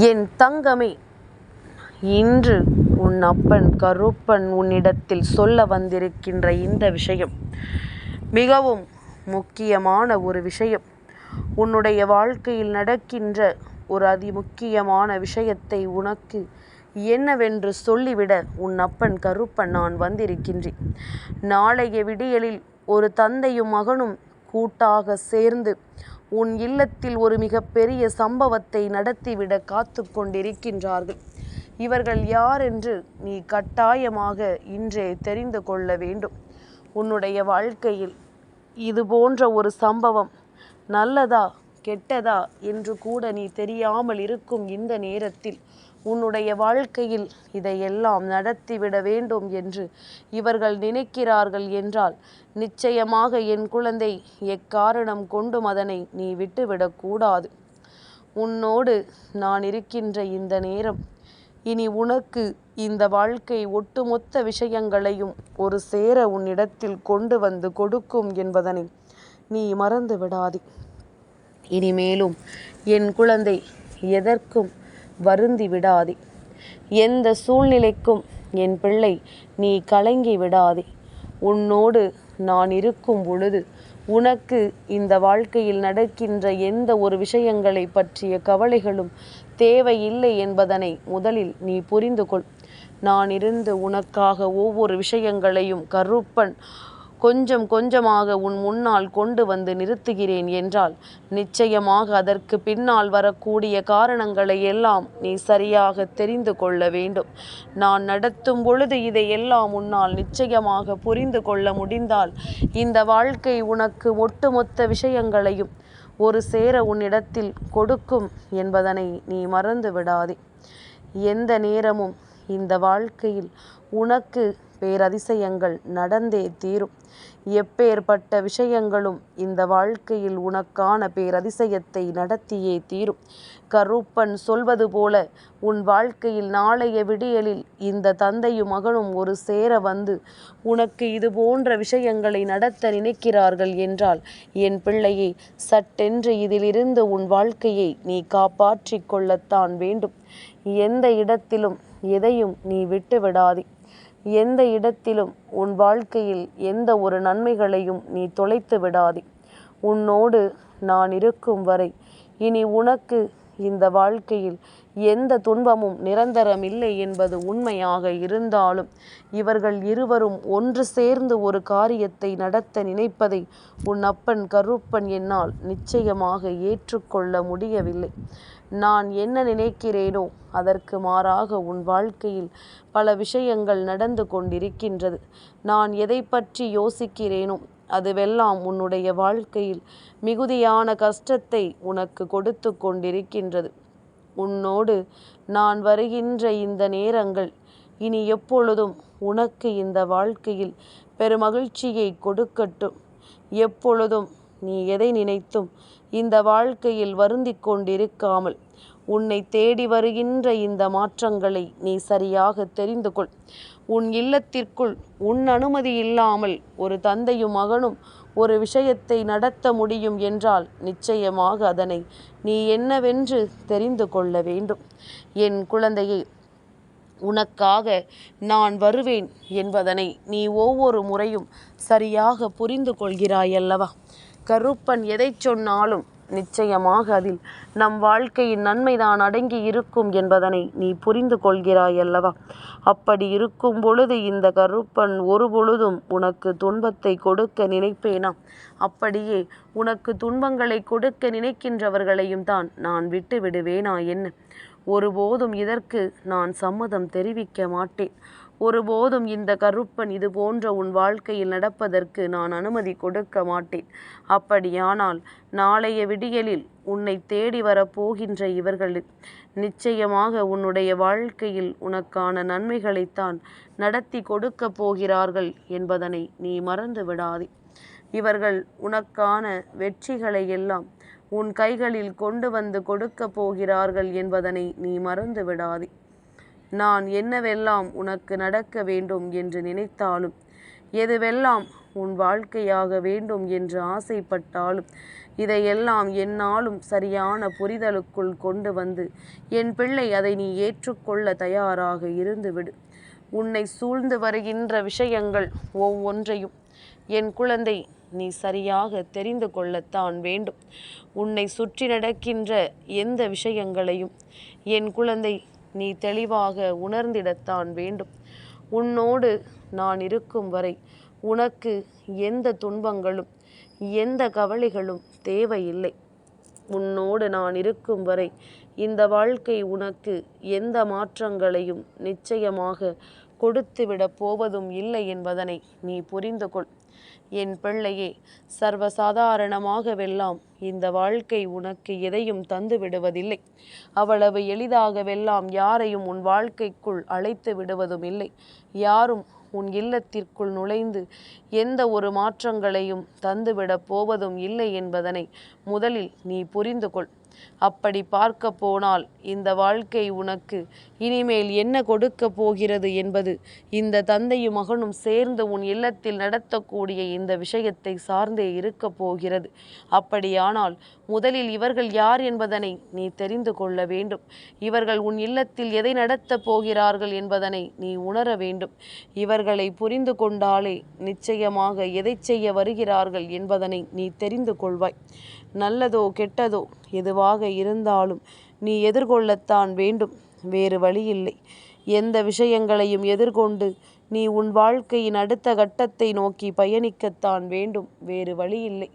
என் தங்கமே இன்று உன் அப்பன் கருப்பன் உன்னிடத்தில் சொல்ல வந்திருக்கின்ற இந்த விஷயம் மிகவும் முக்கியமான ஒரு விஷயம். உன்னுடைய வாழ்க்கையில் நடக்கின்ற ஒரு அதி முக்கியமான விஷயத்தை உனக்கு என்னவென்று சொல்லிவிட உன் அப்பன் கருப்பன் நான் வந்திருக்கின்றேன். நாளைய விடியலில் ஒரு தந்தையும் மகனும் கூட்டாக சேர்ந்து உன் இல்லத்தில் ஒரு மிகப்பெரிய சம்பவத்தை நடத்திவிட காத்து கொண்டிருக்கின்றார்கள் இவர்கள் யார் என்று நீ கட்டாயமாக இன்றே தெரிந்து கொள்ள வேண்டும். உன்னுடைய வாழ்க்கையில் இது போன்ற ஒரு சம்பவம் நல்லதா கெட்டதா என்று கூட நீ தெரியாமல் இருக்கும் இந்த நேரத்தில் உன்னுடைய வாழ்க்கையில் இதையெல்லாம் நடத்திவிட வேண்டும் என்று இவர்கள் நினைக்கிறார்கள் என்றால் நிச்சயமாக என் குழந்தை எக்காரணம் கொண்டும் அதனை நீ விட்டுவிடக்கூடாது உன்னோடு நான் இருக்கின்ற இந்த நேரம் இனி உனக்கு இந்த வாழ்க்கை ஒட்டுமொத்த விஷயங்களையும் ஒரு சேர உன்னிடத்தில் கொண்டு வந்து கொடுக்கும் என்பதனை நீ மறந்து விடாதே இனிமேலும் என் குழந்தை எதற்கும் வருந்தி விடாதே. எந்த சூழ்நிலைக்கும் என் பிள்ளை நீ கலங்கி விடாதே. உன்னோடு நான் இருக்கும் பொழுது உனக்கு இந்த வாழ்க்கையில் நடக்கின்ற எந்த ஒரு விஷயங்களை பற்றிய கவலைகளும் தேவையில்லை என்பதனை முதலில் நீ புரிந்து கொள் நான் இருந்து உனக்காக ஒவ்வொரு விஷயங்களையும் கருப்பன் கொஞ்சம் கொஞ்சமாக உன் முன்னால் கொண்டு வந்து நிறுத்துகிறேன் என்றால் நிச்சயமாக அதற்கு பின்னால் வரக்கூடிய காரணங்களை எல்லாம் நீ சரியாக தெரிந்து கொள்ள வேண்டும். நான் நடத்தும் பொழுது இதையெல்லாம் உன்னால் நிச்சயமாக புரிந்து கொள்ள முடிந்தால் இந்த வாழ்க்கை உனக்கு ஒட்டுமொத்த விஷயங்களையும் ஒரு சேர உன்னிடத்தில் கொடுக்கும் என்பதனை நீ மறந்து விடாதே எந்த நேரமும் இந்த வாழ்க்கையில் உனக்கு பேரதிசயங்கள் நடந்தே தீரும். எப்பேற்பட்ட விஷயங்களும் இந்த வாழ்க்கையில் உனக்கான பேரதிசயத்தை நடத்தியே தீரும். கருப்பன் சொல்வது போல உன் வாழ்க்கையில் நாளைய விடியலில் இந்த தந்தையும் மகனும் ஒரு சேர வந்து உனக்கு இது போன்ற விஷயங்களை நடத்த நினைக்கிறார்கள் என்றால் என் பிள்ளையை சட்டென்று இதிலிருந்து உன் வாழ்க்கையை நீ காப்பாற்றிக் கொள்ளத்தான் வேண்டும். எந்த இடத்திலும் எதையும் நீ விட்டு விடாதே எந்த இடத்திலும் உன் வாழ்க்கையில் எந்த ஒரு நன்மைகளையும் நீ தொலைத்து விடாதே. உன்னோடு நான் இருக்கும் வரை இனி உனக்கு இந்த வாழ்க்கையில் எந்த துன்பமும் நிரந்தரமில்லை என்பது உண்மையாக இருந்தாலும் இவர்கள் இருவரும் ஒன்று சேர்ந்து ஒரு காரியத்தை நடத்த நினைப்பதை உன் அப்பன் கருப்பன் என்னால் நிச்சயமாக ஏற்றுக்கொள்ள முடியவில்லை. நான் என்ன நினைக்கிறேனோ அதற்கு மாறாக உன் வாழ்க்கையில் பல விஷயங்கள் நடந்து கொண்டிருக்கின்றது. நான் எதை பற்றி யோசிக்கிறேனோ அதுவெல்லாம் உன்னுடைய வாழ்க்கையில் மிகுதியான கஷ்டத்தை உனக்கு கொடுத்து கொண்டிருக்கின்றது. உன்னோடு நான் வருகின்ற இந்த நேரங்கள் இனி எப்பொழுதும் உனக்கு இந்த வாழ்க்கையில் பெருமகிழ்ச்சியை கொடுக்கட்டும். எப்பொழுதும் நீ எதை நினைத்தும் இந்த வாழ்க்கையில் வருந்திக் கொண்டிருக்காமல் உன்னை தேடி வருகின்ற இந்த மாற்றங்களை நீ சரியாக தெரிந்து கொள் உன் இல்லத்திற்குள் உன் அனுமதி இல்லாமல் ஒரு தந்தையும் மகனும் ஒரு விஷயத்தை நடத்த முடியும் என்றால் நிச்சயமாக அதனை நீ என்னவென்று தெரிந்து கொள்ள வேண்டும். என் குழந்தையை உனக்காக நான் வருவேன் என்பதனை நீ ஒவ்வொரு முறையும் சரியாக புரிந்து கொள்கிறாய் அல்லவா கருப்பன் எதை சொன்னாலும் நிச்சயமாக அதில் நம் வாழ்க்கையின் நன்மைதான் அடங்கி இருக்கும் என்பதனை நீ புரிந்து கொள்கிறாய் அல்லவா அப்படி இருக்கும் பொழுது இந்த கருப்பன் ஒரு பொழுதும் உனக்கு துன்பத்தை கொடுக்க நினைப்பேனா? அப்படியே உனக்கு துன்பங்களை கொடுக்க நினைக்கின்றவர்களையும் தான் நான் விட்டு விடுவேனா என்ன? ஒருபோதும் இதற்கு நான் சம்மதம் தெரிவிக்க மாட்டேன். ஒருபோதும் இந்த கருப்பன் இது போன்ற உன் வாழ்க்கையில் நடப்பதற்கு நான் அனுமதி கொடுக்க மாட்டேன். அப்படியானால் நாளைய விடியலில் உன்னை தேடி வரப்போகின்ற இவர்கள் நிச்சயமாக உன்னுடைய வாழ்க்கையில் உனக்கான நன்மைகளைத்தான் நடத்தி கொடுக்க போகிறார்கள் என்பதனை நீ மறந்து விடாதே இவர்கள் உனக்கான வெற்றிகளை எல்லாம் உன் கைகளில் கொண்டு வந்து கொடுக்கப் போகிறார்கள் என்பதனை நீ மறந்து விடாதே. நான் என்னவெல்லாம் உனக்கு நடக்க வேண்டும் என்று நினைத்தாலும் எதுவெல்லாம் உன் வாழ்க்கையாக வேண்டும் என்று ஆசைப்பட்டாலும் இதையெல்லாம் என்னாலும் சரியான புரிதலுக்குள் கொண்டு வந்து என் பிள்ளை அதை நீ ஏற்றுக்கொள்ள தயாராக இருந்துவிடு. உன்னை சூழ்ந்து வருகின்ற விஷயங்கள் ஒவ்வொன்றையும் என் குழந்தை நீ சரியாக தெரிந்து கொள்ளத்தான் வேண்டும். உன்னை சுற்றி நடக்கின்ற எந்த விஷயங்களையும் என் குழந்தை நீ தெளிவாக உணர்ந்திடத்தான் வேண்டும். உன்னோடு நான் இருக்கும் வரை உனக்கு எந்த துன்பங்களும் எந்த கவலைகளும் தேவையில்லை. உன்னோடு நான் இருக்கும் வரை இந்த வாழ்க்கை உனக்கு எந்த மாற்றங்களையும் நிச்சயமாக கொடுத்துவிடப் போவதும் இல்லை என்பதனை நீ புரிந்து கொள். என் பிள்ளையே சர்வசாதாரணமாகவெல்லாம் இந்த வாழ்க்கை உனக்கு எதையும் தந்து விடுவதில்லை. அவ்வளவு எளிதாகவெல்லாம் யாரையும் உன் வாழ்க்கைக்குள் அழைத்து விடுவதும் இல்லை. யாரும் உன் இல்லத்திற்குள் நுழைந்து எந்த ஒரு மாற்றங்களையும் தந்துவிடப் போவதும் இல்லை என்பதனை முதலில் நீ புரிந்து கொள் அப்படி பார்க்க போனால் இந்த வாழ்க்கை உனக்கு இனிமேல் என்ன கொடுக்க போகிறது என்பது இந்த தந்தையும் மகனும் சேர்ந்து உன் இல்லத்தில் நடத்தக்கூடிய இந்த விஷயத்தை சார்ந்தே இருக்க போகிறது. அப்படியானால் முதலில் இவர்கள் யார் என்பதனை நீ தெரிந்து கொள்ள வேண்டும். இவர்கள் உன் இல்லத்தில் எதை நடத்தப் போகிறார்கள் என்பதனை நீ உணர வேண்டும். இவர்களை புரிந்து கொண்டாலே நிச்சயமாக எதை செய்ய வருகிறார்கள் என்பதனை நீ தெரிந்து கொள்வாய். நல்லதோ கெட்டதோ எதுவாக இருந்தாலும் நீ எதிர்கொள்ளத்தான் வேண்டும். வேறு வழியில்லை. எந்த விஷயங்களையும் எதிர்கொண்டு நீ உன் வாழ்க்கையின் அடுத்த கட்டத்தை நோக்கி பயணிக்கத்தான் வேண்டும். வேறு வழியில்லை.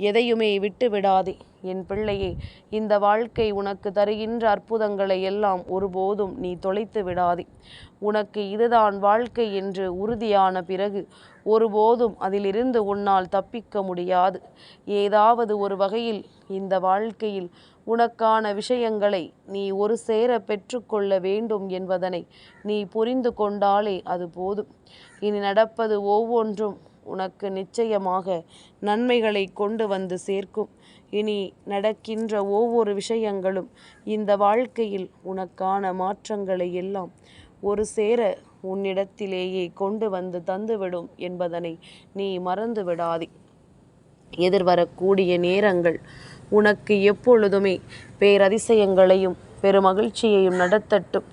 எதையுமே விட்டு விடாதே என் பிள்ளையே இந்த வாழ்க்கை உனக்கு தருகின்ற அற்புதங்களை எல்லாம் ஒருபோதும் நீ தொலைத்து விடாதே. உனக்கு இதுதான் வாழ்க்கை என்று உறுதியான பிறகு ஒருபோதும் அதிலிருந்து உன்னால் தப்பிக்க முடியாது. ஏதாவது ஒரு வகையில் இந்த வாழ்க்கையில் உனக்கான விஷயங்களை நீ ஒரு சேர பெற்றுக்கொள்ள வேண்டும் என்பதனை நீ புரிந்து கொண்டாலே அது போதும். இனி நடப்பது ஒவ்வொன்றும் உனக்கு நிச்சயமாக நன்மைகளை கொண்டு வந்து சேர்க்கும். இனி நடக்கின்ற ஒவ்வொரு விஷயங்களும் இந்த வாழ்க்கையில் உனக்கான மாற்றங்களை எல்லாம் ஒரு சேர உன்னிடத்திலேயே கொண்டு வந்து தந்துவிடும் என்பதனை நீ மறந்து விடாதே எதிர்வரக்கூடிய நேரங்கள் உனக்கு எப்பொழுதுமே பேரதிசயங்களையும் பெருமகிழ்ச்சியையும் நடத்தட்டும்.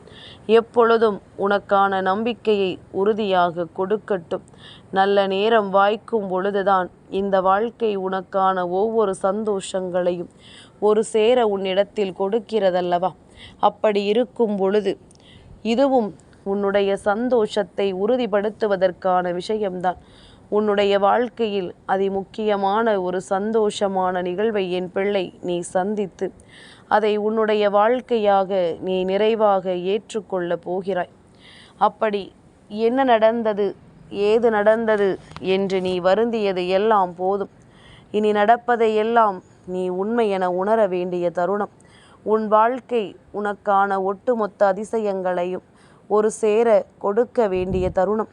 எப்பொழுதும் உனக்கான நம்பிக்கையை உறுதியாக கொடுக்கட்டும். நல்ல நேரம் வாய்க்கும் பொழுதுதான் இந்த வாழ்க்கை உனக்கான ஒவ்வொரு சந்தோஷங்களையும் ஒரு சேர உன்னிடத்தில் கொடுக்கிறதல்லவா? அப்படி இருக்கும் பொழுது இதுவும் உன்னுடைய சந்தோஷத்தை உறுதிப்படுத்துவதற்கான விஷயம்தான். உன்னுடைய வாழ்க்கையில் அதிமுக்கியமான ஒரு சந்தோஷமான நிகழ்வை என் பிள்ளை நீ சந்தித்து அதை உன்னுடைய வாழ்க்கையாக நீ நிறைவாக ஏற்றுக்கொள்ளப் போகிறாய். அப்படி என்ன நடந்தது ஏது நடந்தது என்று நீ வருந்தியது எல்லாம் போதும். இனி நடப்பதை எல்லாம் நீ உண்மை என உணர வேண்டிய தருணம். உன் வாழ்க்கை உனக்கான ஒட்டுமொத்த அதிசயங்களையும் ஒரு சேர கொடுக்க வேண்டிய தருணம்.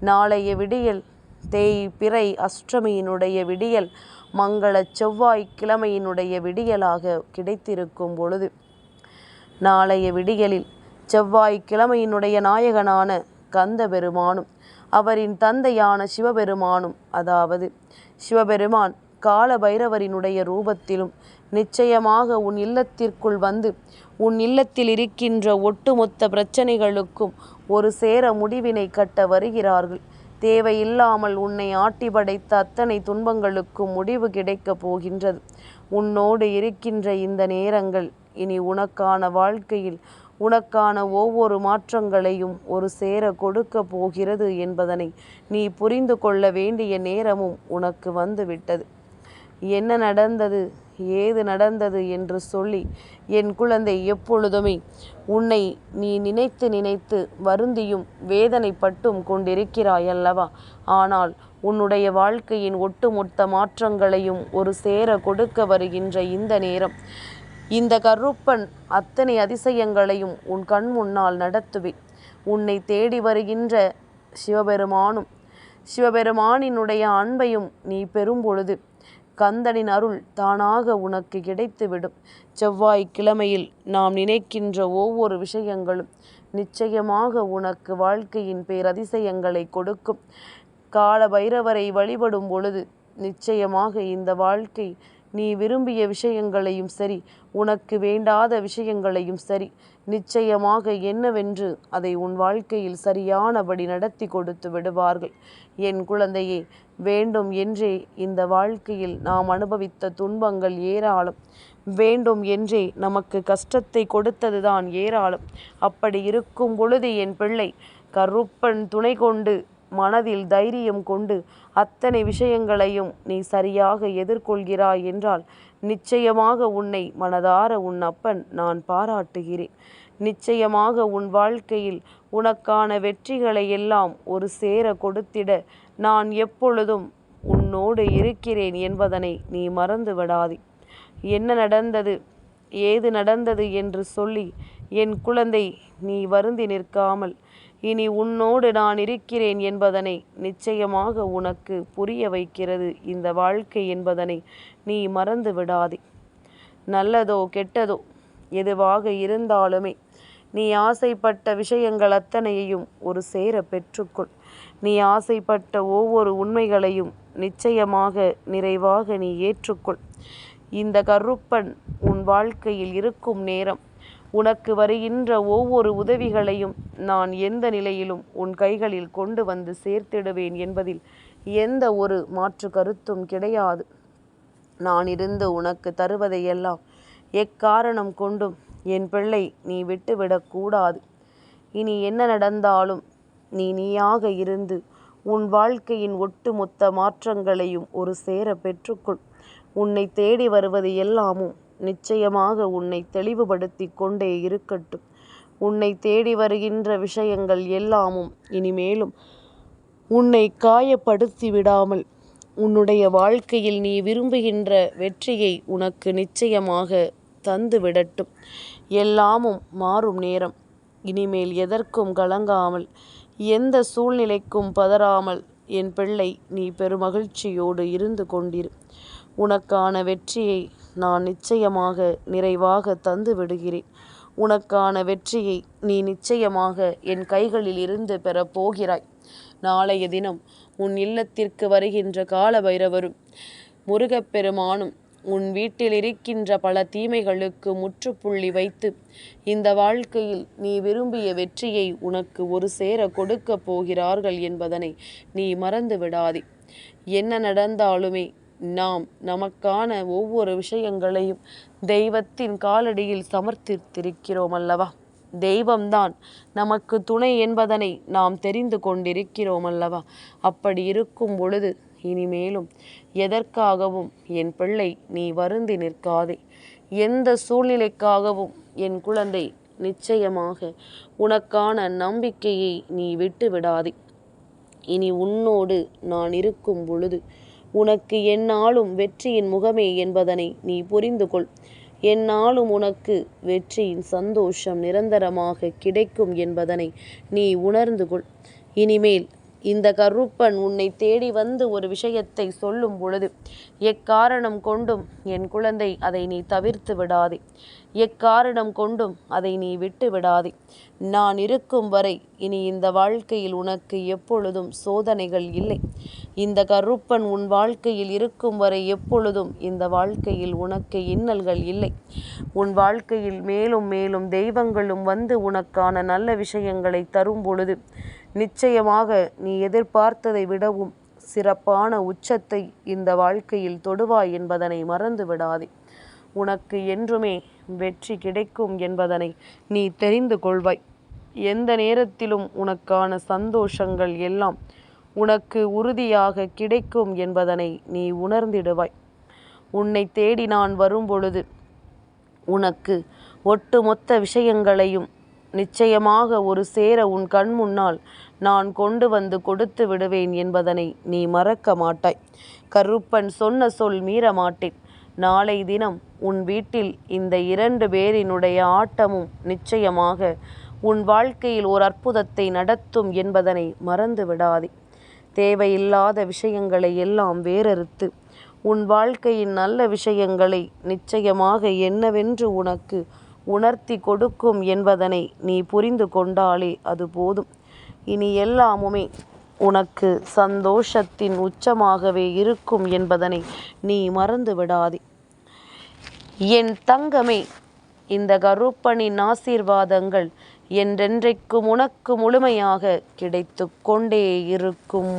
நாளைய விடியல் தேய் பிறை அஷ்டமியினுடைய விடியல் மங்கள செவ்வாய் கிழமையினுடைய விடியலாக கிடைத்திருக்கும் பொழுது நாளைய விடியலில் செவ்வாய் கிழமையினுடைய நாயகனான கந்த பெருமானும் அவரின் தந்தையான சிவபெருமானும் அதாவது சிவபெருமான் கால பைரவரினுடைய ரூபத்திலும் நிச்சயமாக உன் இல்லத்திற்குள் வந்து உன் இல்லத்தில் இருக்கின்ற ஒட்டுமொத்த பிரச்சனைகளுக்கும் ஒரு சேர முடிவினை கட்ட வருகிறார்கள். தேவையில்லாமல் உன்னை ஆட்டி படைத்த அத்தனை துன்பங்களுக்கும் முடிவு கிடைக்கப் போகின்றது. உன்னோடு இருக்கின்ற இந்த நேரங்கள் இனி உனக்கான வாழ்க்கையில் உனக்கான ஒவ்வொரு மாற்றங்களையும் ஒரு சேர கொடுக்க போகிறது என்பதனை நீ புரிந்து கொள்ள வேண்டிய நேரமும் உனக்கு வந்துவிட்டது. என்ன நடந்தது? ஏது நடந்தது என்று சொல்லி என் குழந்தை எப்பொழுதுமே உன்னை நீ நினைத்து நினைத்து வருந்தியும் வேதனைப்பட்டும் கொண்டிருக்கிறாய் அல்லவா? ஆனால் உன்னுடைய வாழ்க்கையின் ஒட்டுமொத்த மாற்றங்களையும் ஒரு சேர கொடுக்க வருகின்ற இந்த நேரம். இந்த கருப்பன் அத்தனை அதிசயங்களையும் உன் கண் முன்னால் நடத்துவேன் உன்னை தேடி வருகின்ற சிவபெருமானும் சிவபெருமானினுடைய அன்பையும் நீ பெறும் பொழுது கந்தனின் அருள் தானாக உனக்கு கிடைத்துவிடும். செவ்வாய் கிழமையில் நாம் நினைக்கின்ற ஒவ்வொரு விஷயங்களும் நிச்சயமாக உனக்கு வாழ்க்கையின் பேரதிசயங்களை கொடுக்கும். கால பைரவரை வழிபடும் பொழுது நிச்சயமாக இந்த வாழ்க்கை நீ விரும்பிய விஷயங்களையும் சரி உனக்கு வேண்டாத விஷயங்களையும் சரி நிச்சயமாக என்னவென்று அதை உன் வாழ்க்கையில் சரியானபடி நடத்தி கொடுத்து விடுவார்கள். என் குழந்தையே வேண்டும் என்றே இந்த வாழ்க்கையில் நாம் அனுபவித்த துன்பங்கள் ஏராளம். வேண்டும் என்றே நமக்கு கஷ்டத்தை கொடுத்ததுதான் ஏராளம். அப்படி இருக்கும் பொழுது என் பிள்ளை கருப்பன் துணை கொண்டு மனதில் தைரியம் கொண்டு அத்தனை விஷயங்களையும் நீ சரியாக எதிர்கொள்கிறாய் என்றால் நிச்சயமாக உன்னை மனதார உன் அப்பன் நான் பாராட்டுகிறேன். நிச்சயமாக உன் வாழ்க்கையில் உனக்கான வெற்றிகளை எல்லாம் ஒரு சேர கொடுத்திட நான் எப்பொழுதும் உன்னோடு இருக்கிறேன் என்பதனை நீ மறந்து விடாதே. என்ன நடந்தது? ஏது நடந்தது? என்று சொல்லி என் குழந்தை நீ வருந்தி நிற்காமல் இனி உன்னோடு நான் இருக்கிறேன் என்பதனை நிச்சயமாக உனக்கு புரிய வைக்கிறது இந்த வாழ்க்கை என்பதனை நீ மறந்து விடாதே. நல்லதோ கெட்டதோ எதுவாக இருந்தாலுமே நீ ஆசைப்பட்ட விஷயங்கள் அத்தனையையும் ஒரு சேர பெற்றுக்கொள். நீ ஆசைப்பட்ட ஒவ்வொரு உண்மைகளையும் நிச்சயமாக நிறைவாக நீ ஏற்றுக்கொள். இந்த கருப்பன் உன் வாழ்க்கையில் இருக்கும் நேரம் உனக்கு வருகின்ற ஒவ்வொரு உதவிகளையும் நான் எந்த நிலையிலும் உன் கைகளில் கொண்டு வந்து சேர்த்திடுவேன் என்பதில் எந்த ஒரு மாற்று கருத்தும் கிடையாது. நான் இருந்து உனக்கு தருவதையெல்லாம் எக்காரணம் கொண்டும் என் பிள்ளை நீ விட்டுவிடக்கூடாது இனி என்ன நடந்தாலும் நீ நீயாக இருந்து உன் வாழ்க்கையின் ஒட்டுமொத்த மாற்றங்களையும் ஒரு சேர பெற்றுக்கொள். உன்னை தேடி வருவது எல்லாமும் நிச்சயமாக உன்னை தெளிவுபடுத்தி கொண்டே இருக்கட்டும். உன்னை தேடி வருகின்ற விஷயங்கள் எல்லாமும் இனிமேலும் உன்னை காயப்படுத்தி விடாமல் உன்னுடைய வாழ்க்கையில் நீ விரும்புகின்ற வெற்றியை உனக்கு நிச்சயமாக தந்து விடட்டும். எல்லாமும் மாறும் நேரம். இனிமேல் எதற்கும் கலங்காமல் எந்த சூழ்நிலைக்கும் பதறாமல் என் பிள்ளை நீ பெருமகிழ்ச்சியோடு இருந்து கொண்டிரு. உனக்கான வெற்றியை நான் நிச்சயமாக நிறைவாக தந்து விடுகிறேன். உனக்கான வெற்றியை நீ நிச்சயமாக என் கைகளில் இருந்து பெறப் போகிறாய். நாளைய தினம் உன் இல்லத்திற்கு வருகின்ற கால பைரவரும் முருகப்பெருமானும் உன் வீட்டில் இருக்கின்ற பல தீமைகளுக்கு முற்றுப்புள்ளி வைத்து இந்த வாழ்க்கையில் நீ விரும்பிய வெற்றியை உனக்கு ஒரு சேர கொடுக்கப் போகிறார்கள் என்பதனை நீ மறந்து விடாதே என்ன நடந்தாலுமே நாம் நமக்கான ஒவ்வொரு விஷயங்களையும் தெய்வத்தின் காலடியில் சமர்த்தித்திருக்கிறோம் அல்லவா? தெய்வம்தான் நமக்கு துணை என்பதனை நாம் தெரிந்து கொண்டிருக்கிறோம் அல்லவா? அப்படி இருக்கும் பொழுது இனிமேலும் எதற்காகவும் என் பிள்ளை நீ வருந்தி நிற்காதே. எந்த சூழ்நிலைக்காகவும் என் குழந்தை நிச்சயமாக உனக்கான நம்பிக்கையை நீ விட்டு விடாதே இனி உன்னோடு நான் இருக்கும் பொழுது உனக்கு எந்நாளும் வெற்றியின் முகமே என்பதனை நீ புரிந்து கொள் எந்நாளும் உனக்கு வெற்றியின் சந்தோஷம் நிரந்தரமாக கிடைக்கும் என்பதனை நீ உணர்ந்து கொள் இனிமேல் இந்த கருப்பன் உன்னை தேடி வந்து ஒரு விஷயத்தை சொல்லும் பொழுது எக்காரணம் கொண்டும் என் குழந்தை அதை நீ தவிர்த்து விடாதே. எக்காரணம் கொண்டும் அதை நீ விட்டு விடாதே. நான் இருக்கும் வரை இனி இந்த வாழ்க்கையில் உனக்கு எப்பொழுதும் சோதனைகள் இல்லை. இந்த கருப்பன் உன் வாழ்க்கையில் இருக்கும் வரை எப்பொழுதும் இந்த வாழ்க்கையில் உனக்கு இன்னல்கள் இல்லை. உன் வாழ்க்கையில் மேலும் மேலும் தெய்வங்களும் வந்து உனக்கான நல்ல விஷயங்களை தரும் பொழுது நிச்சயமாக நீ எதிர்பார்த்ததை விடவும் சிறப்பான உச்சத்தை இந்த வாழ்க்கையில் தொடுவாய் என்பதனை மறந்து விடாதே. உனக்கு என்றுமே வெற்றி கிடைக்கும் என்பதனை நீ தெரிந்து கொள்வாய். எந்த நேரத்திலும் உனக்கான சந்தோஷங்கள் எல்லாம் உனக்கு உறுதியாக கிடைக்கும் என்பதனை நீ உணர்ந்திடுவாய். உன்னை தேடி நான் வரும்பொழுது உனக்கு ஒட்டுமொத்த விஷயங்களையும் நிச்சயமாக ஒரு சேர உன் கண் முன்னால் நான் கொண்டு வந்து கொடுத்து விடுவேன் என்பதனை நீ மறக்க மாட்டாய். கருப்பன் சொன்ன சொல் மீற மாட்டேன் நாளை தினம் உன் வீட்டில் இந்த இரண்டு பேரினுடைய ஆட்டமும் நிச்சயமாக உன் வாழ்க்கையில் ஒரு அற்புதத்தை நடத்தும் என்பதனை மறந்து விடாதே. தேவையில்லாத விஷயங்களை எல்லாம் வேறறுத்து உன் வாழ்க்கையின் நல்ல விஷயங்களை நிச்சயமாக என்னவென்று உனக்கு உணர்த்தி கொடுக்கும் என்பதனை நீ புரிந்து கொண்டாலே அது போதும். இனி எல்லாமுமே உனக்கு சந்தோஷத்தின் உச்சமாகவே இருக்கும் என்பதனை நீ மறந்து விடாதே என் தங்கமே இந்த கருப்பனின் ஆசீர்வாதங்கள் என்றென்றைக்கும் உனக்கு முழுமையாக கிடைத்து கொண்டே இருக்கும்.